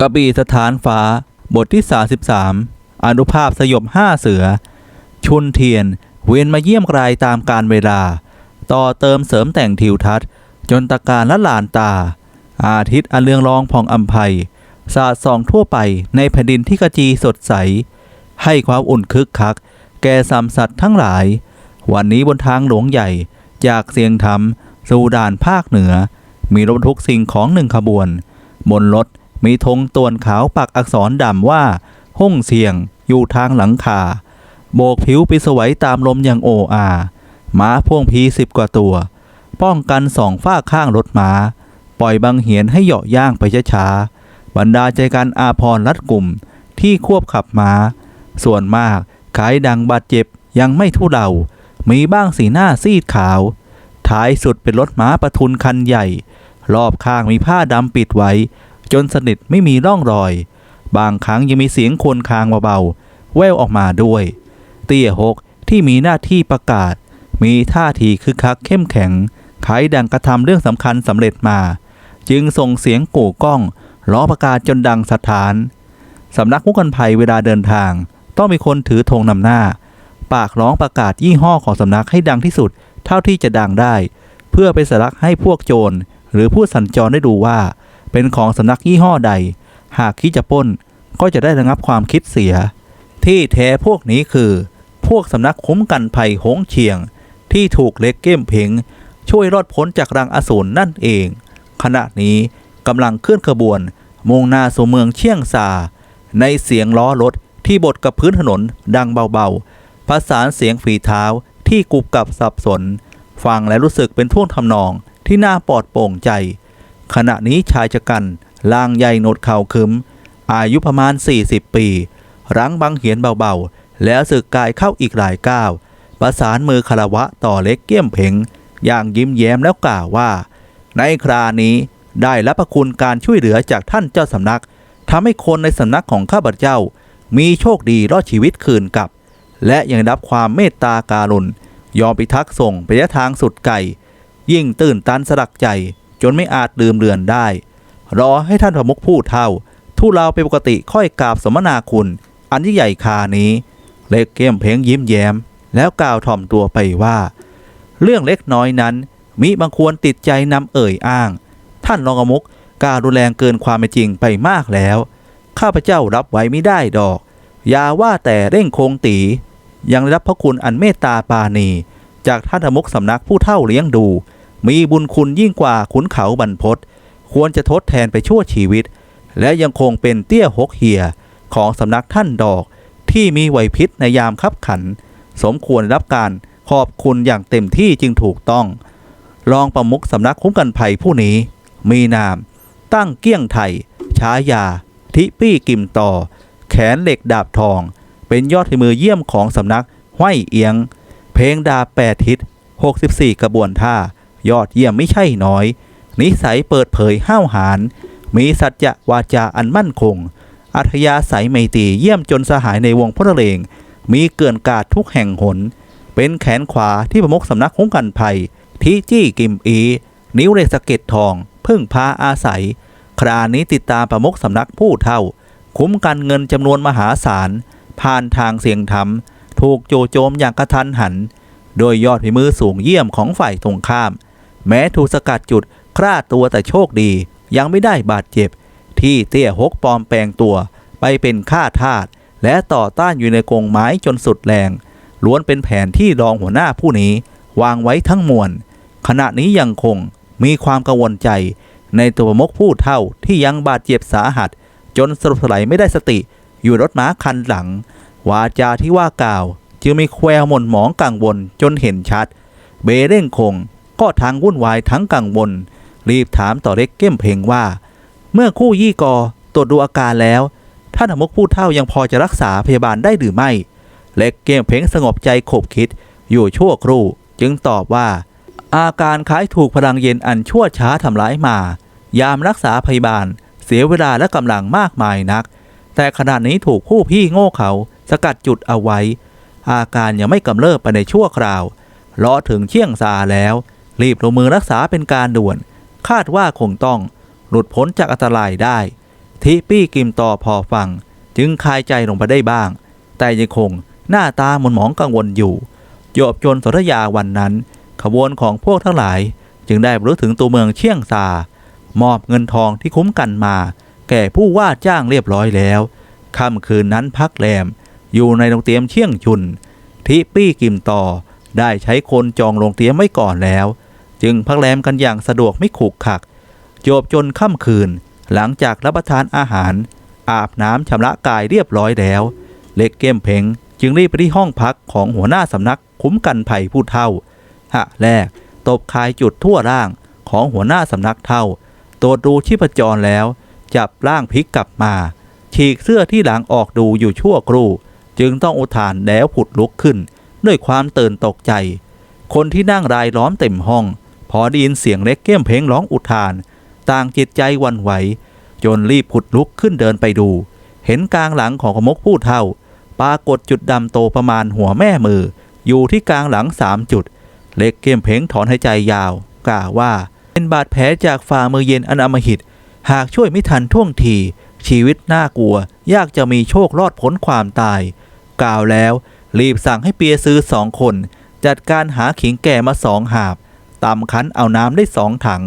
กระบี่สถานฟ้า บทที่ 33 อนุภาพสยบห้าเสือ ชุนเทียน เวียนมาเยี่ยมกลายตามการเวลา ต่อเติมเสริมแต่งทิวทัศน์ จนตะการละหลานตา อาทิตย์อันเรืองรองผ่องอัมภัยสาดส่องทั่วไปในแผ่นดินที่กระจีสดใส ให้ความอุ่นคึกคัก แก่สามสัตว์ทั้งหลาย วันนี้บนทางหลวงใหญ่ จากเสียงธรรมสู่ด่านภาคเหนือ มีรถบรรทุกสิ่งของหนึ่งขบวน บนรถ มีธงตวนขาวปักอักษรดำว่า ห้องเสียง อยู่ทางหลังคา โบกผิวไปสวัยตามลมอย่างโออาม้าพ่วงพีสิบกว่าตัว ป้องกันสองฝ้าข้างรถม้า ปล่อยบังเหียนให้เหาะย่างไปช้าๆบรรดาใจกันอาพรรัดกลุ่มที่ควบขับม้า ส่วนมากขายดังบาดเจ็บยังไม่ทุเลามีบ้างสีหน้าซีดขาว ท้ายสุดเป็นรถม้าประทุนคันใหญ่ รอบข้างมีผ้าดำปิดไว้ จนสนิทไม่มีร่องรอย บางครั้งยังมีเสียงโคลนคางเบาๆแววออกมาด้วย เตี้ยหกที่มีหน้าที่ประกาศ มีท่าทีคึกคักเข้มแข็งขายดังกระทำเรื่องสำคัญสำเร็จมา จึงส่งเสียงกู่ก้องล้อประกาศจนดังสถานสำนักมุกันภัยเวลาเดินทาง ต้องมีคนถือธงนำหน้า ปากร้องประกาศยี่ห้อของสำนักให้ดังที่สุด เท่าที่จะดังได้ เพื่อไปสลักให้พวกโจร หรือผู้สัญจรได้ดูว่า เป็นของสำนักยี่ห้อใด หากคิดจะป้นก็จะได้ระงับความคิดเสีย ที่แท้พวกนี้คือ พวกสำนักคุ้มกันภัยหงเฉียง ที่ถูกเล็กเก้มเพงช่วยรอดพ้นจากรังอสูรนั่นเอง ขณะนี้กำลังเคลื่อนขบวน มุ่งหน้าสู่เมืองเชียงซาในเสียงล้อรถที่บดกับพื้นถนนดังเบาๆประสานเสียงฝีเท้าที่กุบกับสับสน ฟังและรู้สึกเป็นท่วงทำนองที่น่าปลอดโปร่งใจ ขณะนี้ชายชะกันล่างใหญ่โหนดเข่าคึม อายุประมาณ 40 ปี รั้งบังเหียนเบาๆ แล้วสึกกายเข้าอีกหลายก้าว ประสานมือคารวะต่อเล็กเกี้ยมเพ่งอย่างยิ้มแย้มแล้วกล่าวว่า ในครานี้ได้รับพระคุณการช่วยเหลือจากท่านเจ้าสำนักทำให้คนในสำนักของข้าพเจ้า มีโชคดีรอดชีวิตคืนกลับ และยังรับความเมตตาการุณยอมพิทักษ์ส่งไประยะทางสุดไกลยิ่งตื่นตันสลักใจ จนไม่อาจลืมเลือนได้ รอให้ท่านพระมุกพูดเท่า ทูลเราเป็นปกติค่อยกราบสมนาคุณ อันที่งใหญ่คานี้ เล็กเก้มเพลงยิ้มแย้ม แล้วกล่าวถ่อมตัวไปว่า เรื่องเล็กน้อยนั้น มิบางควรติดใจนำเอ่ยอ้าง ท่านรองอมุกกล้ารุนแรงเกินความเป็นจริงไปมากแล้ว ข้าพเจ้ารับไว้ไม่ได้ดอก อย่าว่าแต่เร่งคงตี ยังได้รับพระคุณอันเมตตาปาณี จากท่านอมุกสำนักผู้เท่าเลี้ยงดู มีบุญคุณยิ่งกว่าขุนเขาบรรพตควรจะทดแทนไปชั่วชีวิต และยังคงเป็นเตี้ยหกเหียของสำนักท่านดอกที่มีไหวพริษในยามคับขัน สมควรรับการขอบคุณอย่างเต็มที่จึงถูกต้อง รองประมุขสำนักคุ้มกันภัยผู้นี้ มีนาม ตั้งเกี้ยงไทยฉายา ทิปี้กิมต่อ แขนเหล็กดาบทอง เป็นยอดฝีมือเยี่ยมของสำนักห้วยเอียง เพลงดาแปดทิศ 64 กระบวนท่า ยอดเยี่ยมไม่ใช่น้อย นิสัยเปิดเผยห้าวหาญมีสัจจะวาจาอันมั่นคง อัธยาศัยไมตรีเยี่ยมจนสหายในวงพระเลง มีเกินกาดทุกแห่งหน เป็นแขนขวาที่ประมุขสำนักคุ้มกันภัย ที่จี้กิมอี นิ้วเรสเก็ดทอง พึ่งพาอาศัย คราวนี้ติดตามประมุขสำนักผู้เท่า คุ้มกันเงินจำนวนมหาศาล ผ่านทางเสียงธรรม ถูกโจโจมอย่างกระทันหัน โดยยอดฝีมือสูงเยี่ยมของฝ่ายตรงข้าม แม้ถูกสกัดจุดคร่าตัวแต่โชคดี ยังไม่ได้บาดเจ็บ ที่เตี้ยหกปลอมแปลงตัว ไปเป็นข้าทาสและต่อต้านอยู่ในกรงไม้จนสุดแรง ล้วนเป็นแผนที่รองหัวหน้าผู้นี้ วางไว้ทั้งมวลขณะนี้ยังคงมีความกังวลใจ ในตัวมกผู้เท่าที่ยังบาดเจ็บสาหัส จนสลบสลายไม่ได้สติ อยู่รถม้าคันหลัง วาจาที่ว่ากล่าว จึงมีแควหม่นหมองกังวลจนเห็นชัด เบเร่งคง ก็ทางวุ่นวายทั้งกังวล รีบถามต่อเล็กเก้มเพลงว่า เมื่อคู่ยี่กอตรวจดูอาการแล้วท่านมกผู้เท่ายังพอจะรักษาพยาบาลได้หรือไม่ เล็กเก้มเพลงสงบใจขบคิด อยู่ชั่วครู่จึงตอบว่า อาการคล้ายถูกพลังเย็นอันชั่วช้าทำร้ายมา ยามรักษาพยาบาล เสียเวลาและกำลังมากมายนัก แต่ขณะนี้ถูกผู้พี่โง่เขาสกัดจุดเอาไว้ อาการยังไม่กำเริบไปในชั่วคราวรอถึงเชี่ยงซาแล้ว รีบลงมือรักษาเป็นการด่วน คาดว่าคงต้องหลุดพ้นจากอันตรายได้ ทิปี้กิมต่อพอฟัง จึงคลายใจลงไปได้บ้าง แต่ยังคงหน้าตาหมนหมองกังวลอยู่โยบจนสนธยาวันนั้น ขบวนของพวกทั้งหลาย จึงได้รู้ถึงตัวเมืองเชียงซามอบเงินทองที่คุ้มกันมา แก่ผู้ว่าจ้างเรียบร้อยแล้วค่ำคืนนั้นพักแรมอยู่ในโรงเตรียมเชียงชุน ทิปี้กิมต่อได้ใช้คนจองโรงเตรียมไว้ก่อนแล้ว จึงพักแรมกันอย่างสะดวกไม่ขูกขักโจบจนค่ำคืน หลังจากรับประทานอาหาร อาบน้ำชำระกายเรียบร้อยแล้ว เล็กเก้มเพงจึงรีบไปที่ห้องพักของหัวหน้าสำนักคุ้มกันภัยผู้เท่า หะแรก ตบคายจุดทั่วร่างของหัวหน้าสำนักเท่าตรวจดูชีพจรแล้ว จับร่างพลิกกลับมา ฉีกเสื้อที่หลังออกดูอยู่ชั่วครู่ จึงต้องอุทานแล้วผุดลุกขึ้น ด้วยความตื่นตกใจ คนที่นั่งรายล้อมเต็มห้อง พอได้ยินเสียงเล็กเก้มเพลงร้องอุทาน ต่างจิตใจวันไหว จนรีบผุดลุกขึ้นเดินไปดู เห็นกลางหลังของขมกผู้เท่า ปรากฏจุดดำโตประมาณหัวแม่มือ อยู่ที่กลางหลังสามจุด เล็กเก้มเพลงถอนหายใจยาว กล่าวว่า เป็นบาดแผลจากฝ่ามือเย็นอันอมหิต หากช่วยไม่ทันท่วงที ชีวิตน่ากลัว ยากจะมีโชครอดพ้นความตาย กล่าวแล้ว รีบสั่งให้เปียซื้อสองคน จัดการหาขิงแก่มาสองหาบ ตำคั้นเอาน้ำได้สองถัง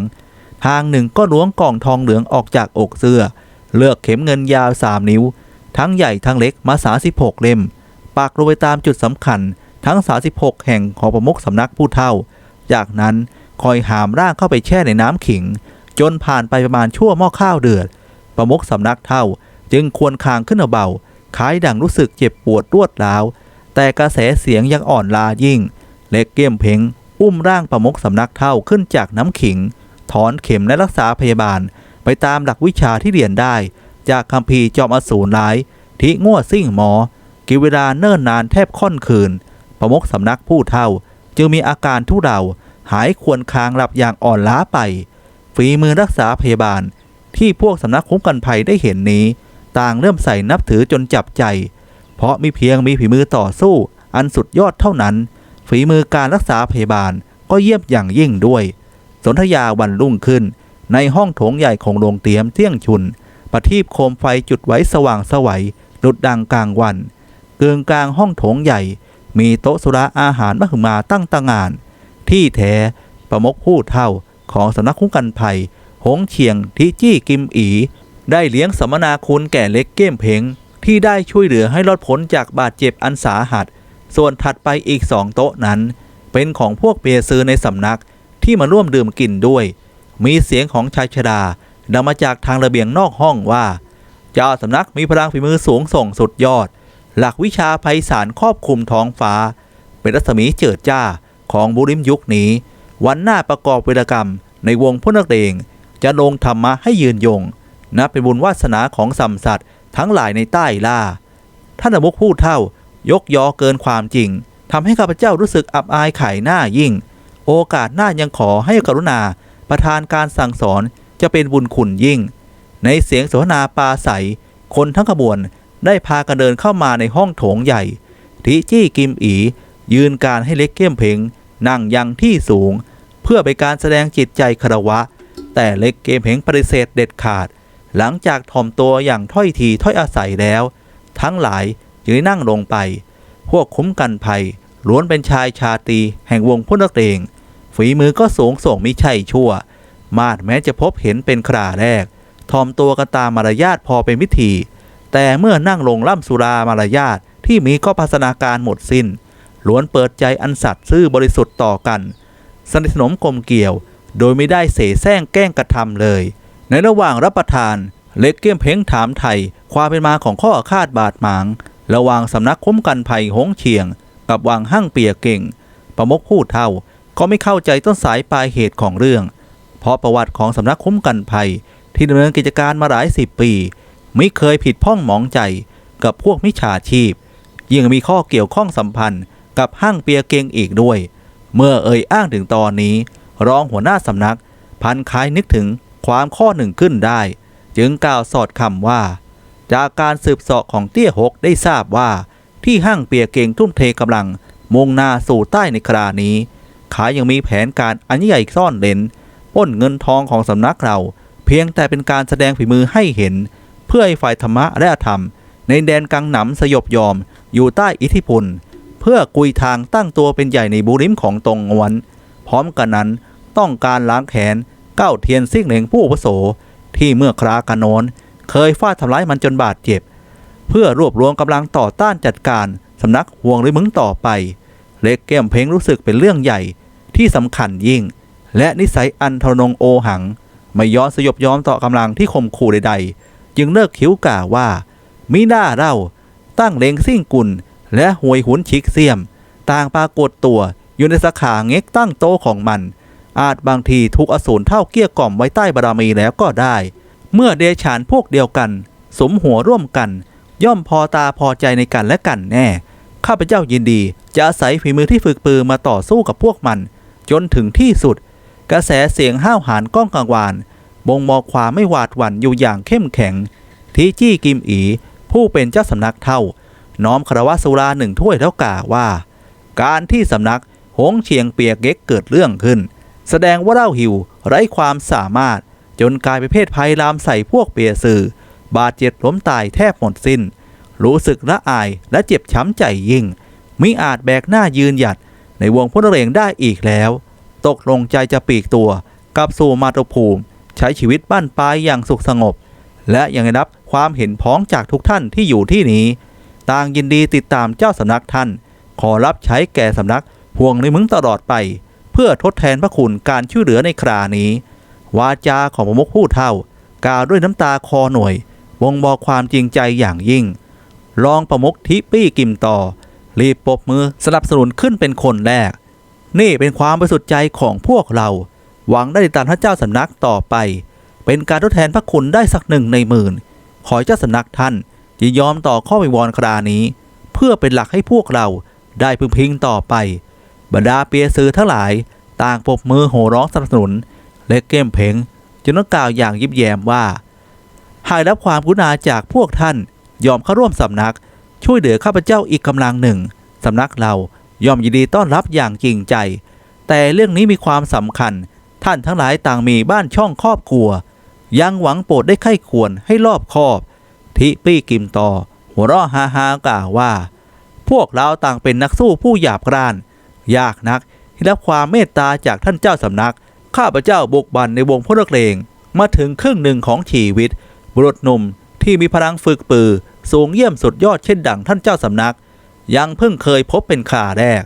ทางหนึ่งก็ล้วงกล่องทองเหลืองออกจากอกเสื้อ เลือกเข็มเงินยาวสามนิ้ว ทั้งใหญ่ทั้งเล็กมาสาสิบหกเล่มปักลงไปตามจุดสำคัญ ทั้ง36แห่งของประมุขสำนักผู้เท่า จากนั้นคอยหามร่างเข้าไปแช่ในน้ำขิง จนผ่านไปประมาณชั่วหม้อข้าวเดือด ประมุขสำนักเท่า จึงควรคางขึ้นเบาๆคล้ายดังรู้สึกเจ็บปวดรวดร้าว แต่กระแสเสียงยังอ่อนลายิ่ง เล็กเกี้ยมเพ่ง อุ้มร่างประมุขสำนักเท่าขึ้นจากน้ำขิง ถอนเข็มและรักษาพยาบาล ไปตามหลักวิชาที่เรียนได้ จากคัมภีจอมอสูรร้าย ที่ง่วซิ่งหมอ กิเวลาเนิ่นนานแทบค่อนคืน ประมุขสำนักผู้เท่า จึงมีอาการทุเราหายควรคางหลับอย่างอ่อนล้าไป ฝีมือรักษาพยาบาล ที่พวกสำนักคุ้มกันภัยได้เห็นนี้ ต่างเริ่มใส่นับถือจนจับใจ เพราะมีเพียงมีฝีมือต่อสู้อันสุดยอดเท่านั้น ฝีมือการรักษาพยาบาลก็เยี่ยมอย่างยิ่งด้วย สนธยาวันรุ่งขึ้น ในห้องโถงใหญ่ของโรงเตรียมเที่ยงชุน ประทีปโคมไฟจุดไว้สว่างสวัยดุดดังกลางวันเกืองกลางห้องโถงใหญ่ มีโต๊ะสุราอาหารมหึมาตั้งต่างาน ที่แท้ประมกผู้เท่าของสำนักคุ้มกันภัย หงเฉียงที่จี้กิมอี ได้เลี้ยงสัมมนาคุณแก่เล็กเก้มเพงที่ได้ช่วยเหลือให้รอดพ้นจากบาดเจ็บอันสาหัส ส่วนถัดไปอีกสองโต๊ะนั้น เป็นของพวกเปียซื้อในสำนักที่มาร่วมดื่มกินด้วย มีเสียงของชายชราดังมาจากทางระเบียงนอกห้องว่า เจ้าสำนักมีพลังฝีมือสูงส่งสุดยอด หลักวิชาภัยสารครอบคลุมท้องฟ้า เป็นรัศมีเจิดจ้าของบุริมยุคนี้ วันหน้าประกอบเวรกรรม ในวงพวกนักเลงจะลงธรรมะให้ยืนยงนับเป็นบุญวาสนาของสัมสัตว์ทั้งหลายในใต้ล่าท่านมุกพูดเท่า ยกยอเกินความจริงทำให้ข้าพเจ้ารู้สึกอับอายไขายหน้ายิ่ง โอกาสหน้ายังขอให้กรุณาประธานการสั่งสอนจะเป็นบุญคุณยิ่ง ในเสียงสนทนาปาศัยคนทั้งขบวนได้พากันเดินเข้ามาในห้องโถงใหญ่ ทิจี้กิมอี ยืนการให้เล็กเก้มเพงนั่งยังที่สูง เพื่อเป็นการแสดงจิตใจคารวะ แต่เล็กเกมเพงปฏิเสธเด็ดขาด หลังจากถ่อมตัวอย่างถ้อยทีถ้อยอาศัยแล้ว ทั้งหลาย จึงได้นั่งลงไป พวกคุ้มกันภัยล้วนเป็นชายชาตรีแห่งวงพุนักเลงฝีมือก็สูงส่งมิใช่ชั่ว มาดแม้จะพบเห็นเป็นคราแรก ทอมตัวกันตามมารยาทพอเป็นวิธี แต่เมื่อนั่งลงล่ำสุรามารยาทที่มีก็พัฒนาการหมดสิน้น ล้วนเปิดใจอันสัตย์ซื่อบริสุทธิ์ต่อกัน สนิทสนมกลมเกี่ยว โดยไม่ได้เสแสร้งแกล้งกระทำเลย ในระหว่างรับประทาน เล็กเกี้ยมเพ้งถามไทยความเป็นมาของข้ออาฆาตบาดหมาง ระหว่างสำนักคุ้มกันภัยหงเฉียง กับวังหั่งเปียเก่ง ประมกพูดเท่าก็ไม่เข้าใจต้นสายปลายเหตุของเรื่อง เพราะประวัติของสำนักคุ้มกันภัย ที่ดำเนินกิจการมาหลายสิบปี ไม่เคยผิดพ้องหมองใจกับพวกมิจฉาชีพ ยิ่งมีข้อเกี่ยวข้องสัมพันธ์กับห้างเปียเก่งอีกด้วย เมื่อเอ่ยอ้างถึงตอนนี้ รองหัวหน้าสำนัก พันคายนึกถึงความข้อหนึ่งขึ้นได้ จึงกล่าวสอดคำว่า จากการสืบเสาะของเตี้ยหกได้ทราบว่า ที่ห้างเปียเก่งทุ่มเทกำลังมุ่งหน้าสู่ใต้ในครานี้ ขายยังมีแผนการอันใหญ่ซ่อนเลนป้นเงินทองของสำนักเรา เพียงแต่เป็นการแสดงฝีมือให้เห็น เพื่อให้ฝ่ายธรรมะและธรรม ในแดนกังหนำสยบยอมอยู่ใต้อิทธิพลเพื่อกุยทางตั้งตัวเป็นใหญ่ในบุริมของตรงงวน พร้อมกันนั้นต้องการล้างแขนเก้าเทียนซิ่งเหลงผู้อาวุโสที่เมื่อครากะโนน เคยฟาดทำร้ายมันจนบาดเจ็บ เพื่อรวบรวมกำลังต่อต้านจัดการสำนักห่วงหรือมึงต่อไป เล็กแก้มเพลงรู้สึกเป็นเรื่องใหญ่ที่สำคัญยิ่ง และนิสัยอันทรนงโอหัง ไม่ย้อนสยบย้อมต่อกำลังที่ข่มขู่ใดๆ จึงเลิกคิ้วก่าว่ามิหน้าเราตั้งเลงซิ่งกุลและหวยหุนชิกเสียม ต่างปรากฏตัวอยู่ในสาขาเง็กตั้งโตะของมัน อาจบางทีถูกอสูรเท่าเกี้ยกล่อมไว้ใต้บารมีแล้วก็ได้ เมื่อเดชานพวกเดียวกัน สมหัวร่วมกัน ย่อมพอตาพอใจในกันและกันแน่ ข้าพเจ้ายินดีจะอาศัยฝีมือที่ฝึกปือมาต่อสู้กับพวกมัน จนถึงที่สุด กระแสเสียงห้าวหาญก้องกังวานบ่งบอกความไม่หวาดหวั่นอยู่อย่างเข้มแข็ง ที่จี้กิมอีผู้เป็นเจ้าสำนักเท่า น้อมคารวะสุราหนึ่งถ้วยแล้วกล่าวว่า การที่สำนักหงเฉียงเปียกเก็กเกิดเรื่องขึ้น แสดงว่าเล่าหิวไร้ความสามารถ จนกลายเป็นเพศภัยลามใส่พวกเปียสื่อ บาดเจ็บล้มตายแทบหมดสิน้น รู้สึกละอายและเจ็บช้ำใจยิ่ง มิอาจแบกหน้ายืนหยัดในวงพลเรงได้อีกแล้ว ตกลงใจจะปีกตัวกลับสู่มาตุภูมิ ใช้ชีวิตบ้านปลายอย่างสุขสงบ และยังได้รับความเห็นพ้องจากทุกท่านที่อยู่ที่นี้ ต่างยินดีติดตามเจ้าสำนักท่าน ขอรับใช้แก่สำนักพวงในมึงตลอดไป เพื่อทดแทนพระคุณการช่วยเหลือในครานี้ วาจาของประมุขผู้เท่ากล่าวด้วยน้ำตาคอหน่วยบ่งบอกความจริงใจอย่างยิ่ง รองประมุขทิปี้กิมต่อ รีบปบมือสนับสนุนขึ้นเป็นคนแรก นี่เป็นความบริสุทธิ์ใจของพวกเรา หวังได้ติดตามพระเจ้าสำนักต่อไป เป็นการทดแทนพระคุณได้สักหนึ่งในหมื่น ขอเจ้าสำนักท่านยินยอมต่อข้อวิงวอนครานี้ เพื่อเป็นหลักให้พวกเราได้พึงพิงต่อไป บรรดาเปียซือทั้งหลาย ต่างปบมือโห่ร้องสนับสนุน และเก้มเพงจึงต้องกล่าวอย่างยิบแย้มว่า หากรับความกรุณาจากพวกท่านยอมเข้าร่วมสำนัก ช่วยเหลือข้าพเจ้าอีกกำลังหนึ่งสำนักเรายอมยินดีต้อนรับอย่างจริงใจ แต่เรื่องนี้มีความสำคัญ ท่านทั้งหลายต่างมีบ้านช่องครอบครัว ยังหวังโปรดได้ไข้ควรให้รอบคอบ ทิปี้กิมต่อ หัวเราะฮาฮากล่าวว่า พวกเราต่างเป็นนักสู้ผู้หยาบกร้าน ยากนักที่รับความเมตตาจากท่านเจ้าสำนัก ข้าพเจ้าบุกบันในวงพลเรงมาถึงครึ่งหนึ่งของชีวิต บุรุษหนุ่มที่มีพลังฝึกปือ สูงเยี่ยมสุดยอดเช่นดังท่านเจ้าสำนัก ยังเพิ่งเคยพบเป็นข่าแรก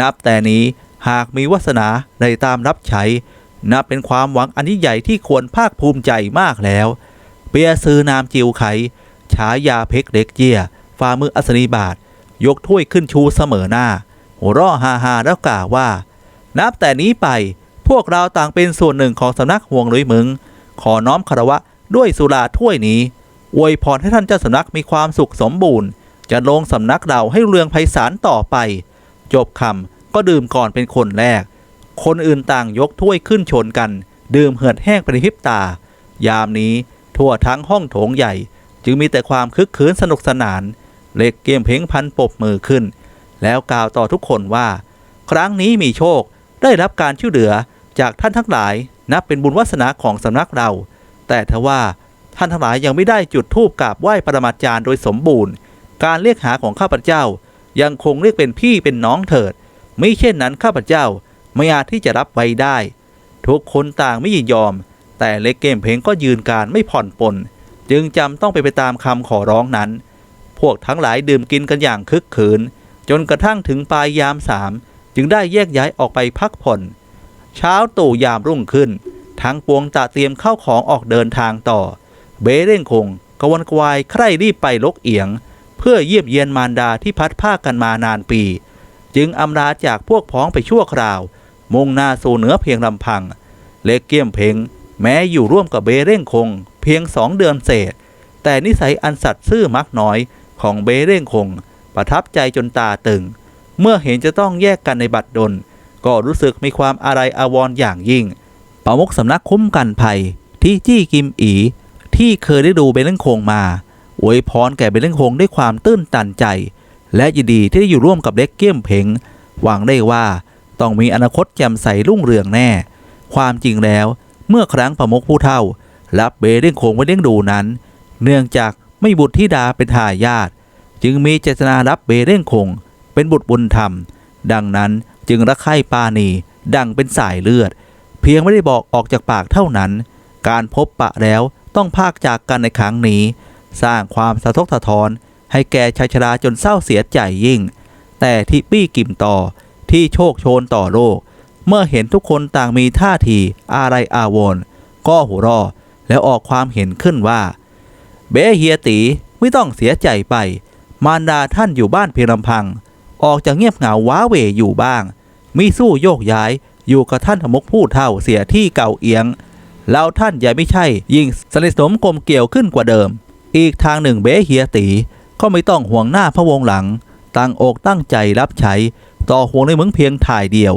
นับแต่นี้หากมีวาสนาได้ตามรับใช้ นับเป็นความหวังอันยิ่งใหญ่ที่ควรภาคภูมิใจมากแล้ว เปียซือนามจิวไขฉายาเพกเด็กเจียฝ่ามืออัศนีบาท ยกถ้วยขึ้นชูเสมอหน้าหัวเราะฮาฮาแล้วกล่าวว่า นับแต่นี้ไป พวกเราต่างเป็นส่วนหนึ่งของสำนักห่วงลุยมึง ขอน้อมคารวะด้วยสุราถ้วยนี้อวยพรให้ท่านเจ้าสำนักมีความสุขสมบูรณ์ จะลงสำนักเราให้เรืองไพศาลต่อไป จบคำก็ดื่มก่อนเป็นคนแรก คนอื่นต่างยกถ้วยขึ้นชนกัน ดื่มเหือดแห้งเป็นพิบตา ยามนี้ทั่วทั้งห้องโถงใหญ่ จึงมีแต่ความคึกคืนสนุกสนาน เล็กเกมเพลงพันปบมือขึ้น แล้วกล่าวต่อทุกคนว่า ครั้งนี้มีโชคได้รับการช่วยเหลือ จากท่านทั้งหลายนับเป็นบุญวาสนาของสำนักเรา แต่ทว่าท่านทั้งหลายยังไม่ได้จุดธูปกราบไหว้ปรมาจารย์โดยสมบูรณ์ การเรียกหาของข้าพเจ้า ยังคงเรียกเป็นพี่เป็นน้องเถิด ไม่เช่นนั้นข้าพเจ้าไม่อาจที่จะรับไว้ได้ ทุกคนต่างไม่ยินยอม แต่เล็กเกมเพลงก็ยืนการไม่ผ่อนปลนจึงจำต้องไปไปตามคำขอร้องนั้น พวกทั้งหลายดื่มกินกันอย่างคึกขืน จนกระทั่งถึงปลายยามสามจึงได้แยกย้ายออกไปพักผ่อน เช้าตู่ยามรุ่งขึ้น ทั้งปวงตะเตรียมเข้าของออกเดินทางต่อ เบเร่งคงกวนกวายใคร่รีบไปลกเอียง เพื่อเยียบเยียนมารดาที่พัดภากันมานานปี จึงอำลาจากพวกพ้องไปชั่วคราว มุ่งหน้าสู่เหนือเพียงลำพัง เล็กเกี้ยมเพงแม้อยู่ร่วมกับเบเร่งคง เพียงสองเดือนเศษ แต่นิสัยอันสัตย์ซื่อมักน้อยของเบเร่งคง ประทับใจจนตาตึง เมื่อเห็นจะต้องแยกกันในบัดดล ก็รู้สึกมีความอะไรอาวรณ์อย่างยิ่งประมุกสำนักคุ้มกันภัยที่จี้กิมอี ที่เคยได้ดูเบลเลนคงมาอวยพรแก่เบลเลนคงด้วยความตื้นตันใจ และยินดีที่ได้อยู่ร่วมกับเล็กเกี้ยมเพงหวังได้ว่าต้องมีอนาคตแจ่มใสรุ่งเรืองแน่ ความจริงแล้วเมื่อครั้งประมุกผู้เฒ่า รับเบลเลนคงไว้เลี้ยงดูนั้น เนื่องจากไม่บุตรธิดาเป็นทายาทจึงมีเจตนารับเบเร่งคง เป็นบุตรบุญธรรม ดังนั้น จึงรักใคร่ปาณีดังเป็นสายเลือด เพียงไม่ได้บอกออกจากปากเท่านั้น การพบปะแล้วต้องพากจากกันในครั้งนี้ สร้างความสะทกสะท้อน ให้แก่ชายชราจนเศร้าเสียใจยิ่ง แต่ที่ปี้กิมต่อที่โชคโชนต่อโลก เมื่อเห็นทุกคนต่างมีท่าทีอะไรอาวรก็หัวรอแล้วออกความเห็นขึ้นว่า เบเฮียตีไม่ต้องเสียใจไป มารดาท่านอยู่บ้านเพียงลำพัง ออกจากเงียบเหงาว้าเหวอยู่บ้าง มีสู้โยกย้าย อยู่กับท่านธมกผู้เท่าเสียที่เก่าเอียง แล้วท่านอย่าไม่ใช่ ยิ่งสนิทสนมกลมเกี่ยวขึ้นกว่าเดิม อีกทางหนึ่งเบเฮียตี ก็ไม่ต้องห่วงหน้าพระวงหลัง ตั้งอกตั้งใจรับใช้ ต่อห่วงในมึงเพียงถ่ายเดียว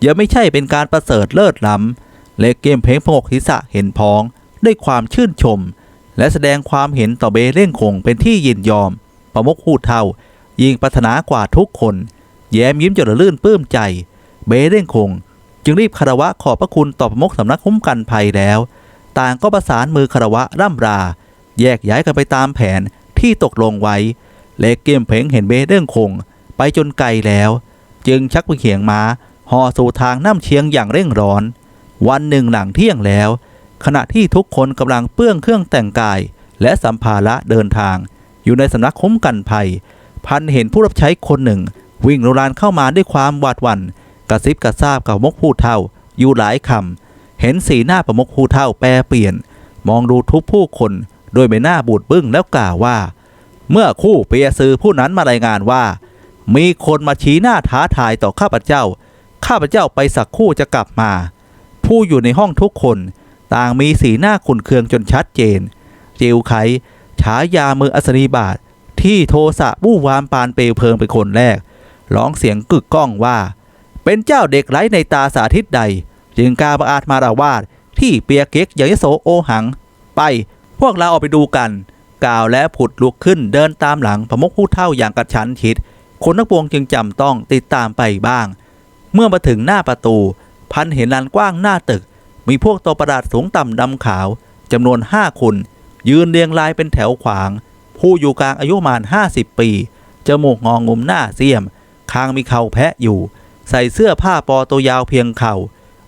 อย่าไม่ใช่เป็นการประเสริฐเลิศล้ำเล็กเกมเพลงพงกศีรษะเห็นพ้อง ด้วยความชื่นชม และแสดงความเห็นต่อเบเล่งคงเป็นที่ยินยอม ประมุขหูเท่า ยิ่งปรารถนากว่าทุกคน แย้มยิ้มจนระลื่นปลื้มใจ เบเล่งคง จึงรีบคารวะขอบพระคุณต่อประมุขสำนักคุ้มกันภัยแล้ว ต่างก็ประสานมือคารวะร่ำรา แยกย้ายกันไปตามแผนที่ตกลงไว้เล็กเกมเพงเห็นเบเล่งคง ไปจนไกลแล้ว จึงชักไปเขียงม้าห่อสู่ทางน้ำเชียงอย่างเร่งร้อน วันหนึ่งหลังเที่ยงแล้ว ขณะที่ทุกคนกำลังเปื้องเครื่องแต่งกาย และสัมภาระเดินทาง อยู่ในสำนักคุ้มกันภัย พันเห็นผู้รับใช้คนหนึ่ง วิ่งโรลานเข้ามาด้วยความหวาดหวัน่น กระซิบกระซาบกับมกผู้เท่า อยู่หลายคำเห็นสีหน้าประมกผู้เท่าแปรเปลี่ยน มองดูทุกผู้คนโดยใบหน้าบูดบึ้งแล้วกล่าวว่า เมื่อคู่เปียซือผู้นั้นมารายงานว่า มีคนมาชี้หน้าท้าทายต่อข้าพเจ้า ข้าพเจ้าไปสักคู่จะกลับมา ผู้อยู่ในห้องทุกคน ต่างมีสีหน้าขุนเคืองจนชัดเจน จิวไขฉายามืออัศนีบาทที่โทสะบู้วามปานเปลวเพลิงเป็นคนแรก ร้องเสียงกึกก้องว่า เป็นเจ้าเด็กไร้ในตาสาธิตใด จึงกล้าประอาจมาราวาดที่เปียเก็กอย่างยโสโอหัง ไปพวกเราออกไปดูกัน กล่าวและผุดลุกขึ้นเดินตามหลังประมุขผู้เท่าอย่างกระชั้นชิด คนนักบวงจึงจำต้องติดตามไปบ้าง เมื่อมาถึงหน้าประตู พันเห็นลานกว้างหน้าตึก มีพวกตัวประหลาดสูงต่ำดำขาวจำนวนห้าคน ยืนเรียงรายเป็นแถวขวาง ผู้อยู่กลางอายุประมาณห้าสิบปีจมูกงองงุมหน้าเสียม คางมีเข่าแพะอยู่ ใส่เสื้อผ้าปอตัวยาวเพียงเข่า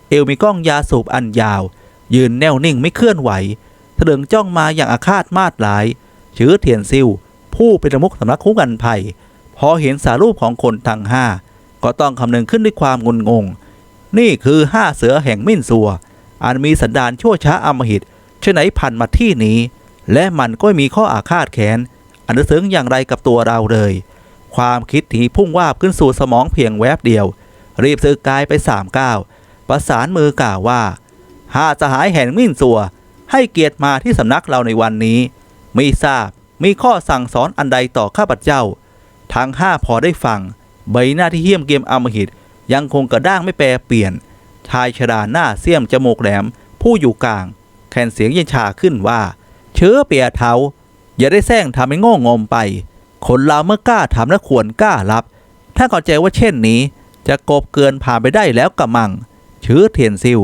เอวมีกล้องยาสูบอันยาว ยืนแน่วนิ่งไม่เคลื่อนไหวเถลิงจ้องมาอย่างอาฆาตมาดหลาย ชื่อเทียนซิวผู้เป็นประมุขสำนักคุ้มกันภัย พอเห็นสารูปของคนทั้งห้า ก็ต้องคำนึงขึ้นด้วยความงุนงง นี่คือห้าเสือแห่งมิ่นซัว อันมีสันดานชั่วช้าอำมหิตชไหนพันมาที่นี้ และมันก็มีข้ออาฆาตแค้น อันนึกถึงอย่างไรกับตัวเราเลย ความคิดที่พุ่งว่าขึ้นสู่สมองเพียงแวบเดียว รีบซื้อกายไปสามก้าวประสานมือกล่าวว่าหาสหายแห่งมิ่นซัว ให้เกียรติมาที่สำนักเราในวันนี้ไม่ทราบมีข้อสั่งสอนอันใดต่อข้าพเจ้า ทั้งห้าพอได้ฟัง ใบหน้าที่เหี้ยมเกียมอมหิต ยังคงกระด้างไม่แปรเปลี่ยน ชายชราหน้าเสี้ยมจมูกแหลม ผู้อยู่กลาง แขนเสียงเย็นชาขึ้นว่า เชื้อเปียเทาอย่าได้แซงทำให้โง่งมไป คนเราเมื่อกล้าทำและควรกล้ารับ ถ้าเข้าใจว่าเช่นนี้ จะกบเกินผ่านไปได้แล้วกระมัง ชื้อเทียนซิว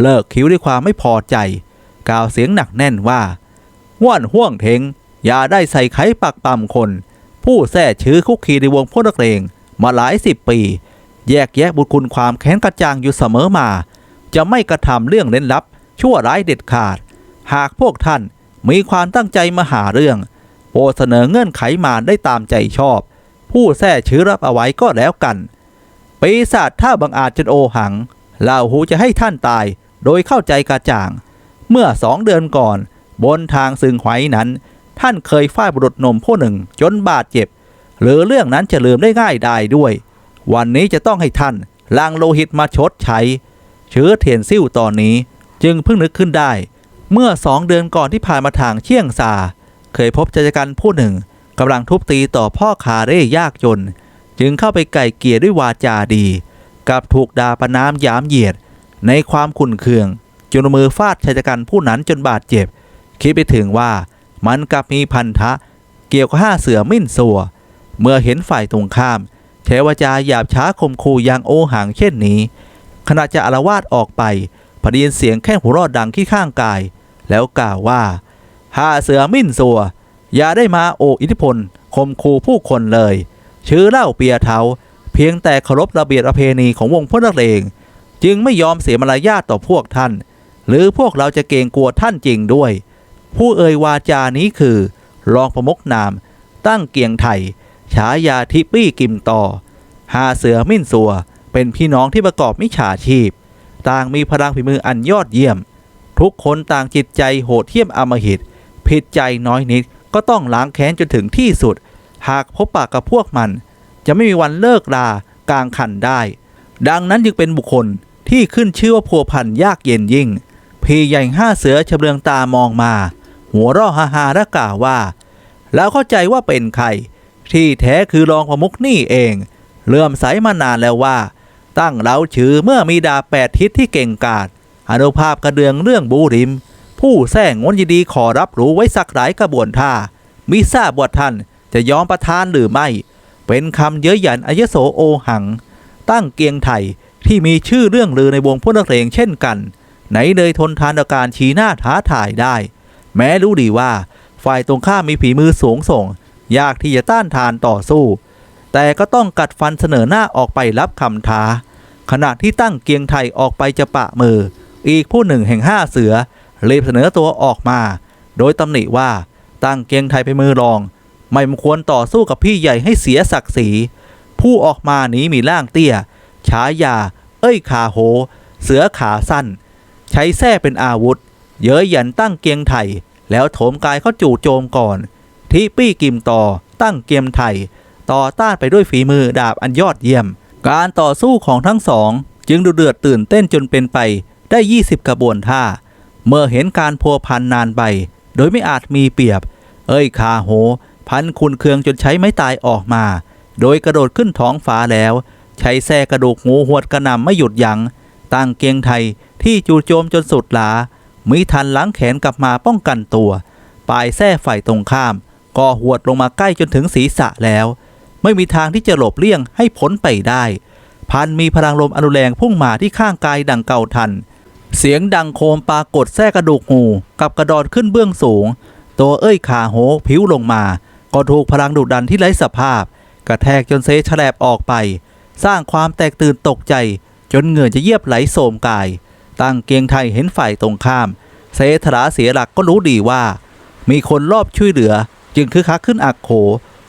เลิกคิ้วด้วยความไม่พอใจ กล่าวเสียงหนักแน่นว่าว่านห่วงเทงอย่าได้ใส่ไข่ปักปั๊มคน ผู้แท้ชื้อคุกคีในวงพวกนักเลงมาหลายสิบปี แยกแยะบุญคุณความแค้นกระจ่างอยู่เสมอมา จะไม่กระทำเรื่องเล่นลับ ชั่วร้ายเด็ดขาด หากพวกท่านมีความตั้งใจมาหาเรื่อง โปรเสนอเงื่อนไขมาได้ตามใจชอบ ผู้แท้ชื้อรับเอาไว้ก็แล้วกัน ปีศาจถ้าบังอาจจนโอหังลาหูจะให้ท่านตาย โดยเข้าใจกระจ่าง เมื่อสองเดือนก่อน บนทางซึงไขว้นั้น ท่านเคยฝ้ายบุรุษหนมผู้หนึ่งจนบาดเจ็บ หรือเรื่องนั้นจะลืมได้ง่ายได้ด้วย วันนี้จะต้องให้ท่านลางโลหิตมาชดใช้ เชื้อเทียนซิ่วตอนนี้จึงเพิ่งนึกขึ้นได้ เมื่อสองเดือนก่อนที่ผ่านมาทางเชียงซาเคยพบชายกันผู้หนึ่งกำลังทุบตีต่อพ่อคาเร่ยากจน จึงเข้าไปไก่เกลี่ยด้วยวาจาดี กับถูกด่าประนามยามเหยียด ในความขุนเคืองจนมือฟาดชายกันผู้นั้นจนบาดเจ็บ คิดไปถึงว่ามันกลับมีพันธะ เกี่ยวกับห้าเสือมิ่นสัว เมื่อเห็นฝ่ายตรงข้ามใช้วาจาหยาบช้าคมคูอย่างโอหังเช่นนี้ ขณะจะอารวาสออกไปพอดียินเสียงแค่หัวรอดดังที่ข้างกาย แล้วกล่าวว่าห้าเสือมิ่นสัว อย่าได้มาโออิทธิพลคมคูผู้คนเลย ชื่อเหล่าเปียเทาเพียงแต่เคารพระเบียบประเพณีของวงพลนักเลงจึงไม่ยอมเสียมารยาทต่อพวกท่าน หรือพวกเราจะเกรงกลัวท่านจริงด้วย ผู้เอ่ยวาจานี้คือรองประมกนาม ตั้งเกียงไทยฉายาทิปี้กิมต่อหาเสือมิ่นสัว เป็นพี่น้องที่ประกอบมิจฉาชีพ ต่างมีพลังฝีมืออันยอดเยี่ยม ทุกคนต่างจิตใจโหดเหี้ยมอมหิต ผิดใจน้อยนิดก็ต้องล้างแค้นจนถึงที่สุด หากพบปากกับพวกมัน จะไม่มีวันเลิกลากลางคันได้ ดังนั้นจึงเป็นบุคคลที่ขึ้นชื่อว่าพัวพันยากเย็นยิ่ง พี่ใหญ่ห้าเสือเฉเบืองตามองมา หัวเร่อฮาฮาและกล่าวว่า แล้วเข้าใจว่าเป็นใคร ที่แท้คือรองประมุกนี่เอง เลื่อมใสมานานแล้วว่า ตั้งเล้าชื่อเมื่อมีดาแปดทิศที่เก่งกาจอนุภาพกระเดืองเรื่องบูริม ผู้แท้งงนยินดีขอรับรู้ไว้สักหลายกระบวนท่ามิทราบว่าท่าน จะยอมประทานหรือไม่ เป็นคำเย้ยหยันอายโสโอหัง ตั้งเกียงไทยที่มีชื่อเรื่องลือในวงพวกนักเลงเช่นกัน ไหนเลยทนทานต่อการชี้หน้าท้าทายได้ แม้รู้ดีว่า ฝ่ายตรงข้ามมีฝีมือสูงส่ง ยากที่จะต้านทานต่อสู้ แต่ก็ต้องกัดฟันเสนอหน้าออกไปรับคำท้า ขณะที่ตั้งเกียงไทยออกไปจะปะมือ อีกผู้หนึ่งแห่งห้าเสือรีบเสนอตัวออกมา โดยตำหนิว่าตั้งเกียงไทยไปมือรอง ไม่มควรต่อสู้กับพี่ใหญ่ให้เสียศักดิ์ศรี ผู้ออกมานี้มีร่างเตี้ย ฉายา เอ้ยขาโห เสือขาสั้น ใช้แส้เป็นอาวุธ เย้ยหยันตั้งเกียงไทย แล้วโถมกายเข้าจู่โจมก่อน ที่ปี้กิมต่อ ตั้งเกียมไทย ต่อต้านไปด้วยฝีมือดาบอันยอดเยี่ยม การต่อสู้ของทั้งสอง จึงดูเดือดตื่นเต้นจนเป็นไปได้ 20 กระบวนท่า เมื่อเห็นการพัวพันนานไป โดยไม่อาจมีเปรียบ เอ้ยคาโห พันคุณเคืองจนใช้ไม้ตายออกมา โดยกระโดดขึ้นท้องฟ้าแล้ว ใช้แส้กระดูกงูหวดกระนำไม่หยุดยัง้งตั้งเกียงไทยที่จู่โจมจนสุดหลามิทันล้างแขนกลับมาป้องกันตัวปลายแส้ฝ่ายตรงข้าม ก็หวดลงมาใกล้จนถึงศีรษะแล้ว ไม่มีทางที่จะหลบเลี่ยงให้พ้นไปได้ พันมีพลังลมอนุแรงพุ่งมาที่ข้างกายดังเก่าทัน เสียงดังโคมปรากฏแท้กระดูกงูกับกระดอนขึ้นเบื้องสูง ตัวเอ้ยขาโหผิวลงมา ก็ถูกพลังดุดันที่ไร้สภาพ กระแทกจนเซฉลบออกไป สร้างความแตกตื่นตกใจ จนเหงื่อจะเยียบไหลโสมกาย ตั้งเกียงไทยเห็นฝ่ายตรงข้าม เซถลาเสียหลักก็รู้ดีว่า มีคนรอบช่วยเหลือ จึงคึกคักขึ้นอักโข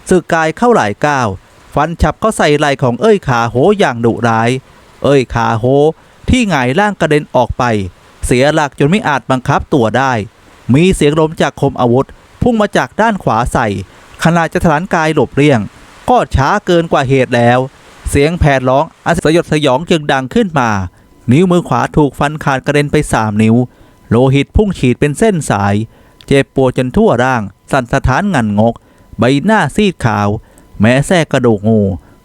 สึกกายเข้าหลายก้าวฟันฉับเข้าใส่ไหล่ของเอ้ยขาโหอย่างดุร้าย เอ้ยขาโหที่หงายร่างกระเด็นออกไป เสียหลักจนไม่อาจบังคับตัวได้ มีเสียงลมจากคมอาวุธ พุ่งมาจากด้านขวาใส่ ขณะจะถลานกายหลบเลี่ยง ก็ช้าเกินกว่าเหตุแล้ว เสียงแผดร้องอันสยดสยองจึงดังขึ้นมา นิ้วมือขวาถูกฟันขาดกระเด็นไปสามนิ้ว โลหิตพุ่งฉีดเป็นเส้นสาย เจ็บปวดจนทั่วร่าง สั่นสะท้านงันงก ใบหน้าซีดขาว แม้แทรกกระดูกงู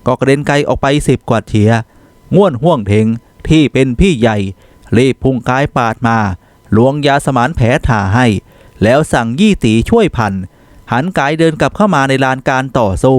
ก็กระเด็นไกลออกไปสิบกว่าเทียง่วนห่วงเทงที่เป็นพี่ใหญ่รีบพุ่งกายปาดมา หลวงยาสมานแผลถ่าให้ แล้วสั่งยี่ตีช่วยพัน หันกายเดินกลับเข้ามาในลานการต่อสู้